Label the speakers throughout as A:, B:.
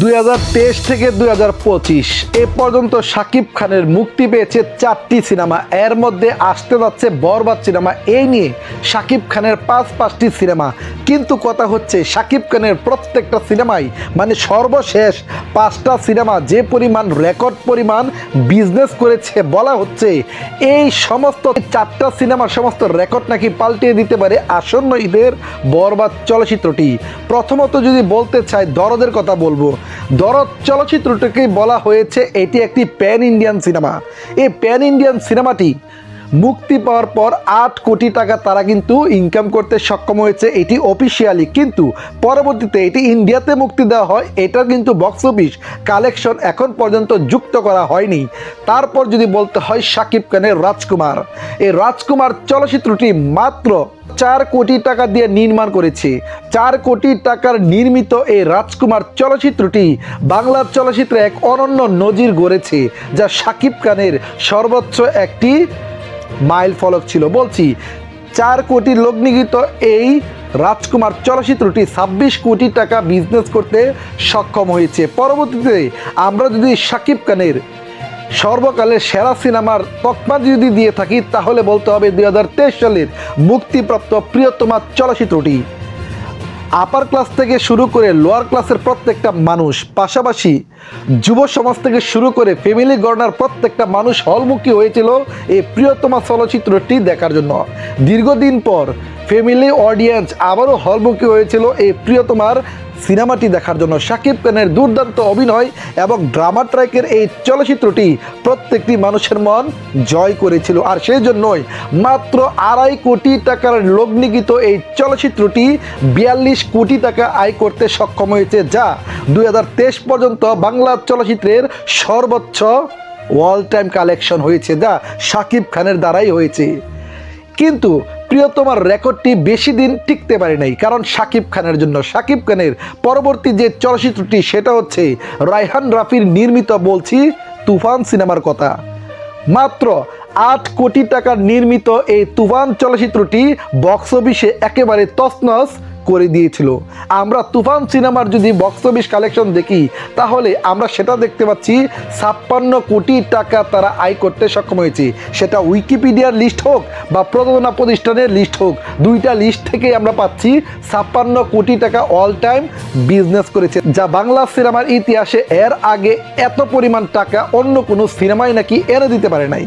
A: দুই হাজার তেইশ থেকে দুই হাজার পঁচিশ, এ পর্যন্ত শাকিব খানের মুক্তি পেয়েছে চারটি সিনেমা। এর মধ্যে আসতে যাচ্ছে বরবাদ সিনেমা এই নিয়ে শাকিব খানের পাঁচ পাঁচটি সিনেমা। কিন্তু কথা হচ্ছে, শাকিব খানের প্রত্যেকটা সিনেমাই মানে সর্বশেষ পাঁচটা সিনেমা যে পরিমাণ রেকর্ড পরিমাণ বিজনেস করেছে বলা হচ্ছে, এই সমস্ত চারটা সিনেমার সমস্ত রেকর্ড নাকি পাল্টিয়ে দিতে পারে আসন্ন ঈদের বরবাদ চলচ্চিত্রটি। প্রথমত যদি বলতে চাই, দরদের কথা বলব। দরদ চলচ্চিত্রটিকে বলা হয়েছে এটি একটি প্যান ইন্ডিয়ান সিনেমা। এই প্যান ইন্ডিয়ান সিনেমাটি মুক্তি পাওয়ার পর আট কোটি টাকা তারা কিন্তু ইনকাম করতে সক্ষম হয়েছে, এটি অফিসিয়ালি কিন্তু পরবর্তীতে এটি ইন্ডিয়াতে মুক্তি দেওয়া হয়, এটার কিন্তু বক্স অফিস কালেকশন এখন পর্যন্ত যুক্ত করা হয়নি। তারপর যদি বলতে হয় শাকিব খানের রাজকুমার। এই রাজকুমার চলচ্চিত্রটি মাত্র চার কোটি টাকা দিয়ে নির্মাণ করেছে। চার কোটি টাকার নির্মিত এই রাজকুমার চলচ্চিত্রটি বাংলার চলচ্চিত্রে এক অনন্য নজির গড়েছে, যা শাকিব খানের সর্বোচ্চ একটি মাইল ফলক ছিল। বলছি, চার কোটি লগ্নিগীত এই রাজকুমার চলচ্চিত্রটি ছাব্বিশ কোটি টাকা বিজনেস করতে সক্ষম হয়েছে। পরবর্তীতে আমরা যদি শাকিব খানের সর্বকালের সেরা সিনেমার তকমা যদি দিয়ে থাকি, তাহলে বলতে হবে দুই হাজার তেইশ সালের মুক্তিপ্রাপ্ত প্রিয়তমা চলচ্চিত্রটি। আপার ক্লাস থেকে শুরু করে লোয়ার ক্লাসের প্রত্যেকটা মানুষ, পাশাপাশি যুব সমাজ থেকে শুরু করে ফ্যামিলি গণনার প্রত্যেকটা মানুষ হলমুখী হয়েছিল এই প্রিয়তমা চলচ্চিত্রটি দেখার জন্য। দীর্ঘদিন পর ফ্যামিলি অডিয়েন্স আবারও হলমুখী হয়েছিল এই প্রিয়তমার সিনেমাটি দেখার জন্য শাকিব খানের দুর্দান্ত অভিনয় এবং ড্রামা ট্র্যাকের এই চলচ্চিত্রটি প্রত্যেকটি মানুষের মন জয় করেছিল। আর সেই জন্যই মাত্র আড়াই কোটি টাকার লগ্নিগীত এই চলচ্চিত্রটি বিয়াল্লিশ কোটি টাকা আয় করতে সক্ষম হয়েছে, যা দু হাজার তেইশ পর্যন্ত বাংলা চলচ্চিত্রের সর্বোচ্চ ওয়াল টাইম কালেকশন হয়েছে, যা শাকিব খানের দ্বারাই হয়েছে। কিন্তু প্রিয়তমার রেকর্ডটি বেশি দিন টিকতে পারে নাই, কারণ শাকিব খানের জন্য। সাকিব খানের পরবর্তী যে চলচ্চিত্রটি, সেটা হচ্ছে রায়হান রাফির নির্মিত, বলছি, তুফান সিনেমার কথা। মাত্র আট কোটি টাকার নির্মিত এই তুফান চলচ্চিত্রটি বক্স অফিসে একেবারে তছনছ। করে দিয়েছিল। আমরা তুফান সিনেমার যদি বক্স অফিস কালেকশন দেখি, তাহলে আমরা সেটা দেখতে পাচ্ছি, ছাপ্পান্ন কোটি টাকা তারা আয় করতে সক্ষম হয়েছে। সেটা উইকিপিডিয়ার লিস্ট হোক বা প্রযোজনা প্রতিষ্ঠানের লিস্ট হোক, দুইটা লিস্ট থেকেই আমরা পাচ্ছি ছাপ্পান্ন কোটি টাকা অল টাইম বিজনেস করেছে। যা বাংলা সিনেমার ইতিহাসে এর আগে এত পরিমাণ টাকা অন্য কোনো সিনেমায় নাকি এনে দিতে পারে নাই।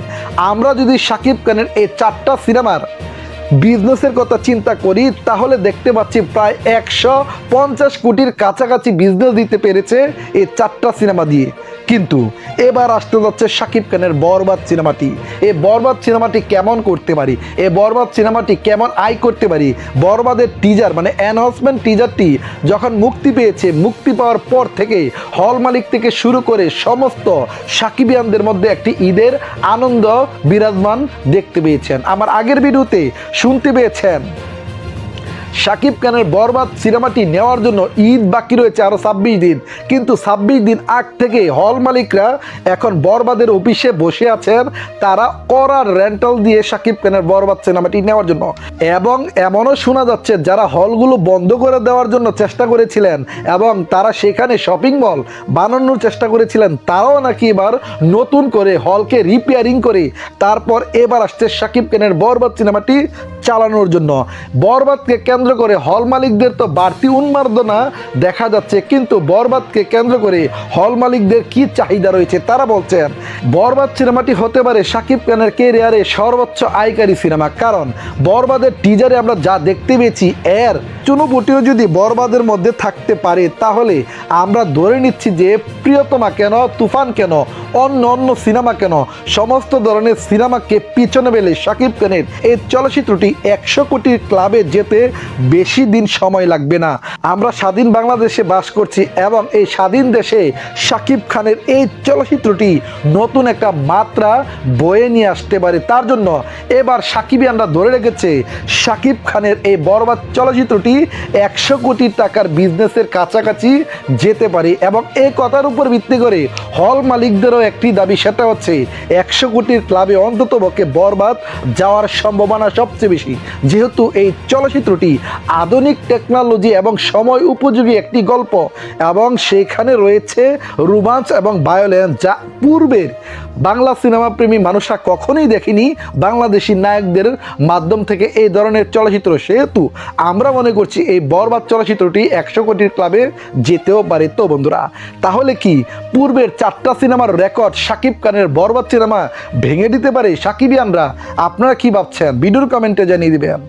A: আমরা যদি শাকিব খানের এই চারটা সিনেমার বিজনেসের কথা চিন্তা করি, তাহলে দেখতে পাচ্ছি প্রায় একশো পঞ্চাশ কোটির কাছাকাছি বিজনেস দিতে পেরেছে এই চারটা সিনেমা দিয়ে। কিন্তু এবার আসতে যাচ্ছে শাকিব খানের বরবাদ সিনেমাটি। এই বরবাদ সিনেমাটি কেমন করতে পারি? এ বরবাদ সিনেমাটি কেমন আয় করতে পারি? বরবাদের টিজার মানে অ্যানাউন্সমেন্ট টিজারটি যখন মুক্তি পেয়েছে, মুক্তি পাওয়ার পর থেকে হল মালিক থেকে শুরু করে সমস্ত সাকিবিয়ানদের মধ্যে একটি ঈদের আনন্দ বিরাজমান দেখতে পেয়েছেন। আমার আগের ভিডিওতে শুনতে পেয়েছেন শাকিব খানের বরবাদ সিনেমাটি নেওয়ার জন্য ঈদ বাকি রয়েছে আরও ছাব্বিশ দিন। কিন্তু ছাব্বিশ দিন আগ থেকে হল মালিকরা এখন বরবাদের অফিসে বসে আছেন। তারা করার রেন্টাল দিয়ে শাকিব খানের বরবাদ সিনেমাটি নেওয়ার জন্য। এবং এমনও শোনা যাচ্ছে, যারা হলগুলো বন্ধ করে দেওয়ার জন্য চেষ্টা করেছিলেন এবং তারা সেখানে শপিং মল বানানোর চেষ্টা করেছিলেন, তারাও নাকি এবার নতুন করে হলকে রিপেয়ারিং করে তারপর এবার আসছে শাকিব খানের বরবাদ সিনেমাটি চালানোর জন্য। বরবাদকে কেন্দ্র করে হল মালিকদের তো বাড়তি উন্মাদনা দেখা যাচ্ছে, কিন্তু বরবাদকে কেন্দ্র করে হল মালিকদের কি চাহিদা রয়েছে তারা বলছেন। বরবাদ সিনেমাটি হতে পারে শাকিব খানের কেরিয়ারে সর্বোচ্চ আয়কারী সিনেমা, কারণ বরবাদের টিজারে আমরা যা দেখতে পেয়েছি, এর চুনুপুটিও যদি বরবাদের মধ্যে থাকতে পারে, তাহলে আমরা ধরে নিচ্ছি যে, প্রিয়তমা কেন, তুফান কেন অন্য অন্য সিনেমা কেন? সমস্ত ধরনের সিনেমাকে পিছনে বেলে শাকিব খানের এই চলচ্চিত্রটি একশো কোটির ক্লাবে যেতে বেশি দিন সময় লাগবে না। আমরা স্বাধীন বাংলাদেশে বাস করছি এবং এই স্বাধীন দেশে শাকিব খানের এই চলচ্চিত্রটি নতুন একটা মাত্রা বয়ে নিয়ে আসতে পারে। তার জন্য এবার সাকিবিয়ানরা ধরে রেখেছে শাকিব খানের এই বরবাদ চলচ্চিত্রটি একশো কোটি টাকার বিজনেসের কাছাকাছি যেতে পারে এবং এই কথার উপর ভিত্তি করে হল মালিকদেরও একটি দাবি, সেটা হচ্ছে একশো কোটির ক্লাবে অন্তত পক্ষে বরবাদ যাওয়ার সম্ভাবনা সবচেয়ে বেশি। যেহেতু এই চলচ্চিত্রটি আধুনিক টেকনোলজি এবং সময় উপযোগী একটি গল্প এবং সেখানে রয়েছে রোমাঞ্চ এবং ভায়োলেন্স, যা পূর্বের বাংলা সিনেমা প্রেমী মানুষরা কখনোই দেখেনি বাংলাদেশি নায়কদের মাধ্যম থেকে এই ধরনের চলচ্চিত্র। সেহেতু আমরা মনে করছি এই বরবাদ চলচ্চিত্রটি একশো কোটির ক্লাবে যেতেও পারে। তো বন্ধুরা, তাহলে কি পূর্বের চারটা সিনেমার রেকর্ড সাকিব খানের বরবাদ সিনেমা ভেঙে দিতে পারে সাকিবিয়ানরা? আপনারা কি ভাবছেন? ভিডিওর কমেন্টে জানিয়ে দিবেন।